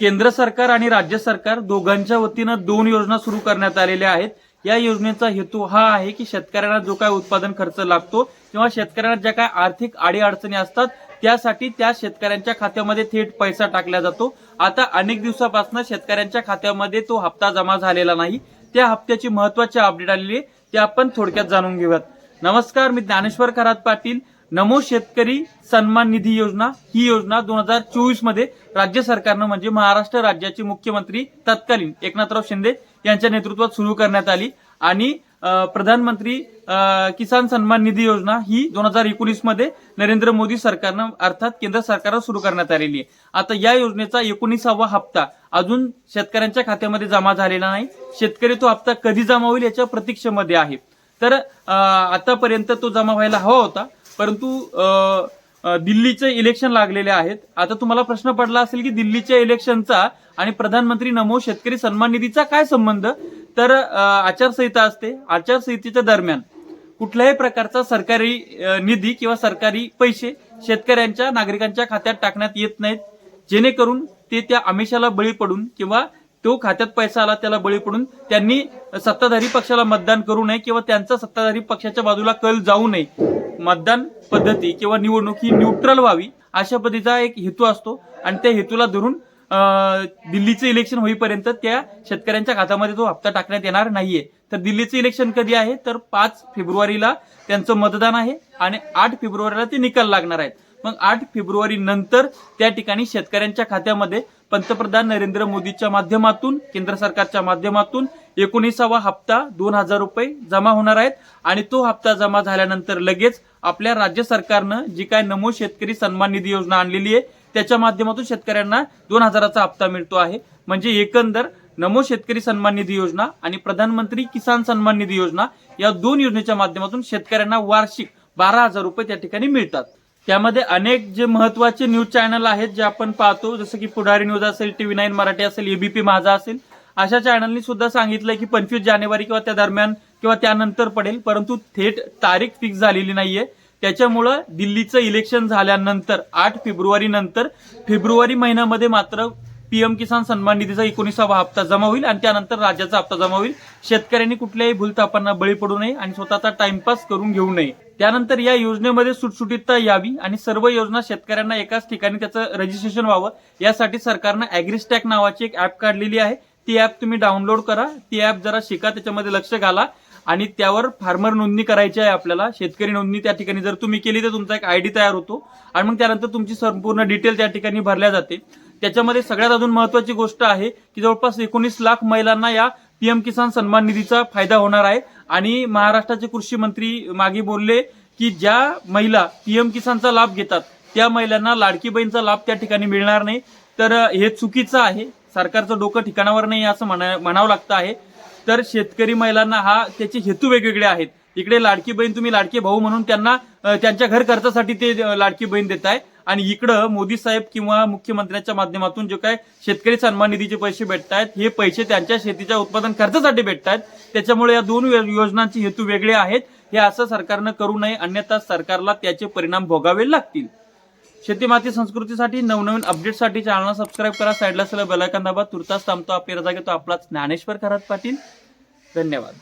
केंद्र सरकार आणि राज्य सरकार दोघांच्या वतीनं दोन योजना सुरू करण्यात आलेल्या आहेत. या योजनेचा हेतू हा आहे की शेतकऱ्यांना जो काय उत्पादन खर्च लागतो किंवा शेतकऱ्यांना ज्या काय आर्थिक अडीअडचणी असतात त्यासाठी त्या शेतकऱ्यांच्या खात्यामध्ये थेट पैसा टाकला जातो. आता अनेक दिवसापासून शेतकऱ्यांच्या खात्यामध्ये तो हप्ता जमा झालेला नाही. त्या हप्त्याची महत्वाची अपडेट आलेली आहे ते आपण थोडक्यात जाणून घेऊयात. नमस्कार मी ज्ञानेश्वर खरात पाटील. नमो शेतकरी सन्मान निधी योजना ही योजना दोन हजार चोवीसमध्ये राज्य सरकारनं म्हणजे महाराष्ट्र राज्याचे मुख्यमंत्री तत्कालीन एकनाथराव शिंदे यांच्या नेतृत्वात सुरू करण्यात आली. आणि प्रधानमंत्री किसान सन्मान निधी योजना ही दोन हजार एकोणीसमध्ये नरेंद्र मोदी सरकारनं अर्थात केंद्र सरकारनं सुरू करण्यात आलेली आहे. आता या योजनेचा एकोणीसावा हप्ता अजून शेतकऱ्यांच्या खात्यामध्ये जमा झालेला नाही. शेतकरी तो हप्ता कधी जमा होईल याच्या प्रतीक्षेमध्ये आहे. तर आतापर्यंत तो जमा व्हायला हवा होता. परंतु दिल्लीचे इलेक्शन लागलेले आहेत. आता तुम्हाला प्रश्न पडला असेल की दिल्लीच्या इलेक्शनचा आणि प्रधानमंत्री नमो शेतकरी सन्मान निधीचा काय संबंध? तर आचारसंहिता असते. आचारसंहितेच्या दरम्यान कुठल्याही प्रकारचा सरकारी निधी किंवा सरकारी पैसे शेतकऱ्यांच्या नागरिकांच्या खात्यात टाकण्यात येत नाहीत. जेणेकरून ते त्या आमिषाला बळी पडून किंवा तो खात्यात पैसा आला त्याला बळी पडून त्यांनी सत्ताधारी पक्षाला मतदान करू नये किंवा त्यांचा सत्ताधारी पक्षाच्या बाजूला कल जाऊ नये. मतदान पद्धती किंवा निवडणूक ही न्यूट्रल व्हावी अशा पद्धतीचा एक हेतू असतो. आणि त्या हेतूला धरून दिल्लीचं इलेक्शन होईपर्यंत त्या शेतकऱ्यांच्या खात्यामध्ये तो हप्ता टाकण्यात येणार नाहीये. तर दिल्लीचं इलेक्शन कधी आहे? तर पाच फेब्रुवारीला त्यांचं मतदान आहे आणि आठ फेब्रुवारीला ते निकाल लागणार आहेत. मग आठ फेब्रुवारी नंतर त्या ठिकाणी शेतकऱ्यांच्या खात्यामध्ये पंतप्रधान नरेंद्र मोदीच्या माध्यमातून केंद्र सरकारच्या माध्यमातून एकोणीसावा हप्ता दोन हजार रुपये जमा होणार आहेत आणि तो हप्ता जमा झाल्यानंतर लगेच आपल्या राज्य सरकारनं जी काय नमो शेतकरी सन्मान निधी योजना आणलेली आहे त्याच्या माध्यमातून शेतकऱ्यांना दोन हजाराचा हप्ता मिळतो आहे. म्हणजे एकंदर नमो शेतकरी सन्मान निधी योजना आणि प्रधानमंत्री किसान सन्मान निधी योजना या दोन योजनेच्या माध्यमातून शेतकऱ्यांना वार्षिक बारा हजार रुपये त्या ठिकाणी मिळतात. त्यामध्ये अनेक जे महत्त्वाचे न्यूज चॅनल आहेत जे आपण पाहतो जसं की पुढारी न्यूज असेल टीव्ही नाईन मराठी असेल एबीपी माझा असेल अशा चॅनलनी सुद्धा सांगितलंय की पंचवीस जानेवारी किंवा त्या दरम्यान किंवा त्यानंतर पडेल परंतु थेट तारीख फिक्स झालेली नाहीये. त्याच्यामुळं दिल्लीचं इलेक्शन झाल्यानंतर आठ फेब्रुवारी नंतर फेब्रुवारी महिन्यामध्ये मात्र पीएम किसान सन्मान निधीचा एकोणीसावा हप्ता जमा होईल आणि त्यानंतर राज्याचा हप्ता जमा होईल. शेतकऱ्यांनी कुठल्याही भूलथापांना बळी पडू नये आणि स्वतःचा टाइमपास करून घेऊ नये. त्यानंतर या योजनेमध्ये सुटसुटीतता यावी आणि सर्व योजना शेतकऱ्यांना एकाच ठिकाणी त्याचं रजिस्ट्रेशन व्हावं. यासाठी सरकारनं अॅग्रिस्टॅक नावाची एक ऍप काढलेली आहे. ती ऍप तुम्ही डाउनलोड करा. ती ऍप जरा शिका त्याच्यामध्ये लक्ष घाला आणि त्यावर फार्मर नोंदणी करायची आहे आपल्याला. शेतकरी नोंदणी त्या ठिकाणी जर तुम्ही केली तर तुमचा एक आय डी तयार होतो आणि मग त्यानंतर तुमची संपूर्ण डिटेल त्या ठिकाणी भरल्या जाते. त्याच्यामध्ये सगळ्यात अजून महत्वाची गोष्ट आहे की जवळपास एकोणीस लाख महिलांना या पीएम किसान सन्मान निधीचा फायदा होणार आहे. आणि महाराष्ट्राचे कृषी मंत्री मागे बोलले की ज्या महिला पीएम किसानचा लाभ घेतात त्या महिलांना लाडकी बहीणचा लाभ त्या ठिकाणी मिळणार नाही. तर हे चुकीचं आहे. सरकारचं डोकं ठिकाणावर नाही असं म्हणा म्हणावं लागतं आहे. तर शेतकरी महिलांना हा त्याचे हेतू वेगवेगळे आहेत. इकडे लाडकी बहीण तुम्ही लाडके भाऊ म्हणून त्यांना त्यांच्या घर खर्चासाठी ते लाडकी बहीण देत आहे आणि इकडं मोदी साहेब किंवा मुख्यमंत्र्यांच्या माध्यमातून जे काय शेतकरी सन्मान निधीचे पैसे भेटतायत हे पैसे त्यांच्या शेतीच्या उत्पादन खर्चासाठी भेटतायत. त्याच्यामुळे या दोन योजनांचे हेतू वेगळे आहेत. हे असं सरकारनं करू नये अन्यथा सरकारला त्याचे परिणाम भोगावे लागतील. शेती माती संस्कृतीसाठी नवनवीन अपडेटसाठी चॅनलला सबस्क्राईब करा. साईडला सगळं बेलायकन दाबा. तुर्तास थांबतो. आपल्या रजा घेतो आपलाच ज्ञानेश्वर खरात पाटील. धन्यवाद.